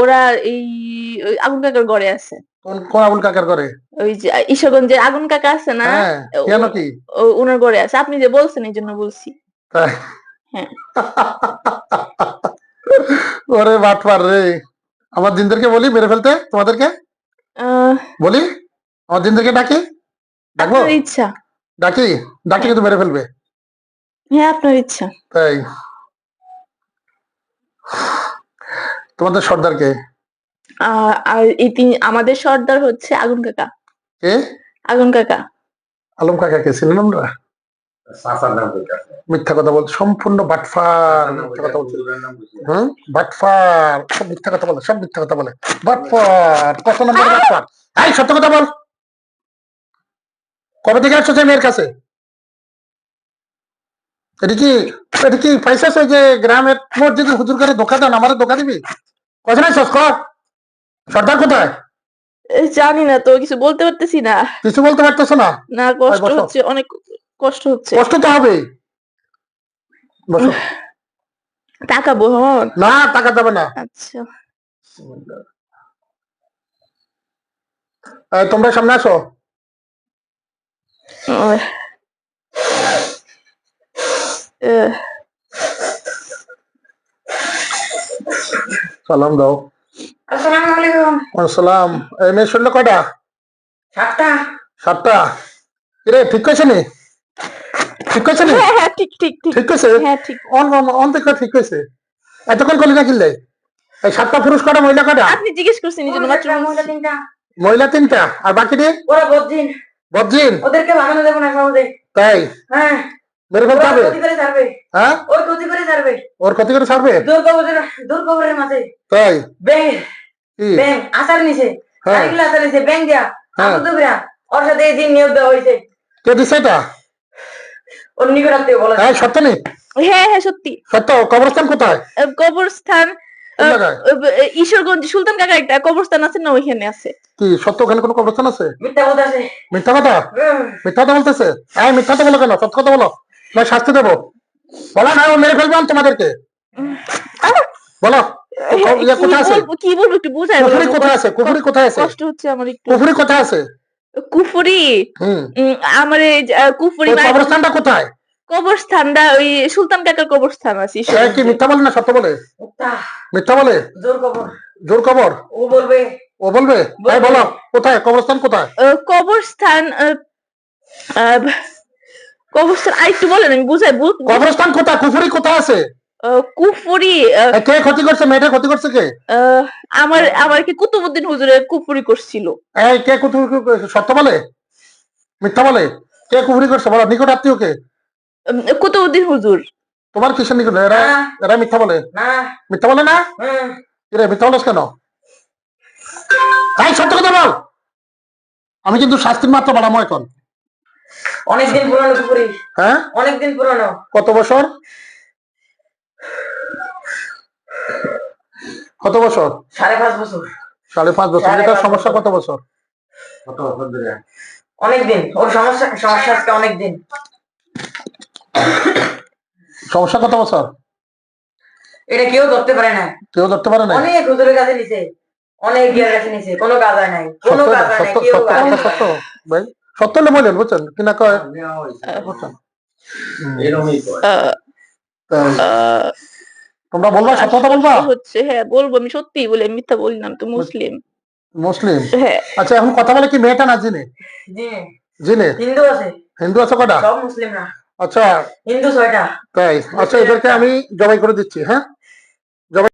ওরা এই আগুন কাকার ঘরে আছে। কোন আবুল কাকার করে ওই যে ঈশ্বরগঞ্জের আগুন কাকা আছে না? হ্যাঁ কেন কি? ওনার ঘরে আছে। আপনি যে বলছেন এই জন্য বলছি? হ্যাঁ। ওরে বাটপার রে। আমার দিনদেরকে বলি মেরে ফেলতে তোমাদেরকে? বলি? আমার দিনদেরকে ডাকি? ডাকবো? ইচ্ছা। ডাকি? ডাকি কিন্তু মেরে ফেলবে। হ্যাঁ আপনার ইচ্ছা। তাই। তোমাদের সর্দার কে? আর এই তিন আমাদের সর্দার হচ্ছে আগুন কাকা। কে? আগুন কাকা। আলম কাকাকে ছিলেন আমরা? মিথ্যা কথা বল সম্পূর্ণ বাটফার মিথ্যা কথা বলছে। হ্যাঁ? বাটফার সব মিথ্যা কথা বলে সব মিথ্যা কথা বলে। বাটফার কত নম্বর বাটফার? এই সত্য কথা বল। কবে থেকে আসছো মেয়ের কাছে? এটা কি এটা কি পয়সা ওই যে গ্রামের মসজিদে হুজুর করে ধোকা দেন আমার ধোকা দিবি? কথা নাই সস্ক সর্দার কোথায়? জানি না তো কিছু বলতে পারতেছি না। কিছু বলতে পারতেছো না? না কষ্ট। হচ্ছে অনেক কষ্ট হচ্ছে। কষ্ট তো হবে। টাকা বহন না টাকা যাবে না। আচ্ছা। তোমরা সামনে আসো। ওহ। সালাম দাও। আসসালামু আলাইকুম। আসসালাম। এই মেয়ে শুনলে কয়টা? সাতটা। সাতটা। কিরে ঠিক কইছে নি? ঠিক কইছে নি? হ্যাঁ হ্যাঁ ঠিক ঠিক ঠিক। ঠিক কইছে? হ্যাঁ ঠিক। অন অন থেকে ঠিক কইছে। এতক্ষণ করলি না কিনলে? এই সাতটা পুরুষ কটা মহিলা কটা আপনি জিজ্ঞেস করছেন এই জন্য মাত্র। মহিলা তিনটা। মহিলা তিনটা। আর বাকি দিয়ে ওরা বদ্দিন বদজিন? ওদেরকে ভাঙানো দেবো না সহজে। তাই? হ্যাঁ। মেরে ফেলতে হবে? হ্যাঁ? ওই ক্ষতি করে ছাড়বে। ওর ক্ষতি করে ছাড়বে? দূর কবরের মাঝে। তাই? ব্যাং কি? ব্যাং নিছে। আচার নিছে ব্যাং দিয়া। হ্যাঁ। দুবরা ওর সাথে এই দিন নিয়োগ দেওয়া হয়েছে। কে দিছে এটা? ওর নিকট আত্মীয় বলা হ্যাঁ সত্য নেই হ্যাঁ হ্যাঁ সত্যি। সত্য? কবরস্থান কোথায়? কবরস্থান ঈশ্বরগঞ্জ সুলতান কাকা একটা কবরস্থান আছে না ওইখানে আছে। কি সত্য ওখানে কোনো কবরস্থান আছে? মিথ্যা কথা আছে। মিথ্যা কথা? মিথ্যা কথা বলতেছে? হ্যাঁ মিথ্যা কথা বলো কেন? সত্য কথা বলো। না শাস্তি দেবো। বলো না মেরে ফেলবে আমি তোমাদেরকে। বলো কি কোথায় আছে? বলব কি বলব একটু বুঝাই কুফুরি কোথায় আছে? কুফুরি কোথায় আছে? কষ্ট হচ্ছে আমার একটু। কুফুরি কোথায় আছে? কুফুরি? আমার এই যে, আহ, কুফুরি ওই কবরস্থানটা কোথায়? কবরস্থানটা ওই সুলতান কাকার কবরস্থান আছে কি মিথ্যা বলে না সত্য বলে? মিথ্যা। বলে? জোর কবর। জোর কবর? ও বলবে। ও বলবে? বলো কোথায়? কবরস্থান কোথায়? কবরস্থান কবরস্থান আর একটু বলেন আমি বুঝাই বু- কবরস্থান কোথায়? কুফুরি কোথায় আছে? কুফুরি কে ক্ষতি করছে? মেয়েটা ক্ষতি করছে কে? আমার আমার কি কুতুবুদ্দিন হুজুরের কুফুরি করছিল? এই কে কুফুরি সত্য বলে? মিথ্যা বলে? কে কুফুরি করছে? বলো নিকট আত্মীয় কে? উম, কুতুবুদ্দিন হুজুর। তোমার কিসের নিকট? এরা এরা মিথ্যা বলে। না। মিথ্যা বলে না? কিরে মিথ্যা বলছ কেন? তাই সত্য কথা বল। আমি কিন্তু শাস্তির মাত্রা বাড়াবো এখন। অনেকদিন পুরানো পুকুরি। হ্যাঁ? অনেকদিন পুরানো। কত বছর? কত বছর? সাড়ে পাঁচ বছর। সাড়ে পাঁচ বছর। সাড়ে এটা পাঁচ সমস্যা কত বছর? কত বছর ধরে? অনেকদিন। ওর সমস্যা সমস্যা আজকে অনেকদিন। সমস্যা কত বছর? এটা কেউ ধরতে পারে না। কেউ ধরতে পারে না? অনেক হুজুরের কাছে নিছে। অনেক গিয়ার কাছে নিছে। কোনো কাজ হয় নাই। কোনো কাজ হয় নাই। কেউ ভাই। সত্য হলে বলেন বুঝছেন? কিনা কয়? বুঝছেন? এরকমই কয়। আহ, তাই। আহ, তোমরা বলবা সত্য কথা বলবা? হচ্ছে হ্যাঁ বলব আমি সত্যিই বলি মিথ্যা বলি না তো মুসলিম। মুসলিম? হ্যাঁ। আচ্ছা এখন কথা বলে কি মেয়েটা না জিনে? জি। জিনে? হিন্দু আছে। হিন্দু আছে কটা? সব মুসলিম না। আচ্ছা। হিন্দু ছয়টা। তাই। আচ্ছা এদেরকে আমি জবাই করে দিচ্ছি হ্যাঁ?